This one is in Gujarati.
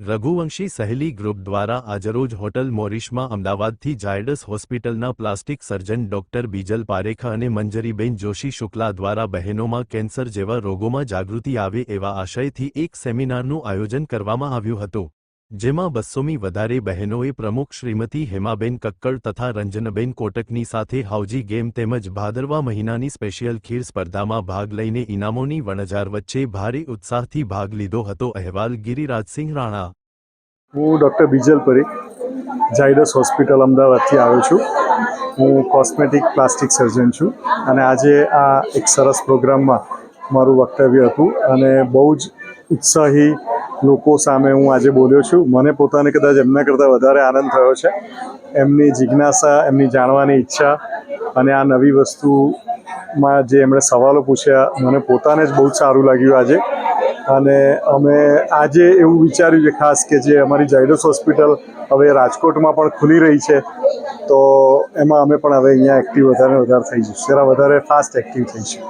રઘુવંશી સહેલી ગ્રુપ દ્વારા આજરોજ હોટલ મોરિશમાં અમદાવાદથી જાયડસ હોસ્પિટલના plastic surgeon doctor Bijal Parekha અને મંજરીબેન જોશી શુક્લા દ્વારા બહેનોમાં કેન્સર જેવા રોગોમાં જાગૃતિ આવે એવા આશયથી એક સેમિનારનું આયોજન કરવામાં આવ્યું હતું. જેમાં બસોમી વધારે બહેનોએ પ્રમુખ શ્રીમતી હેમાબેન કક્કડ તથા રંજનબેન કોટકની સાથે હાઉજી ગેમ તેમજ ભાદરવા મહિનાની સ્પેશિયલ ખીર સ્પર્ધામાં ભાગ લઈને ઇનામોની વણઝાર વચ્ચે ભારે ઉત્સાહથી ભાગ લીધો હતો અહેવાલ ગિરિરાજસિંહ રાણા. હું ડૉક્ટર બીજલ પરી ઝાયડસ હોસ્પિટલ અમદાવાદથી આવ્યો છું. હું કોસ્મેટિક પ્લાસ્ટિક સર્જન છું અને આજે આ એક સરસ પ્રોગ્રામમાં મારું વક્તવ્ય હતું અને બહુ જ ઉત્સાહી લોકો સામે હું આજે બોલ્યો છું. મને પોતાને કદાચ એમના કરતાં વધારે આનંદ થયો છે. એમની જિજ્ઞાસા, એમની જાણવાની ઈચ્છા અને આ નવી વસ્તુમાં જે એમણે સવાલો પૂછ્યા, મને પોતાને જ બહુ જ સારું લાગ્યું આજે. અને અમે આજે એવું વિચાર્યું છે ખાસ કે જે અમારી ઝાયડસ હોસ્પિટલ હવે રાજકોટમાં પણ ખુલી રહી છે, તો એમાં અમે પણ હવે અહીંયા એક્ટિવ વધારે વધારે થઈ જઈશું જરા વધારે ફાસ્ટ એક્ટિવ થઈશું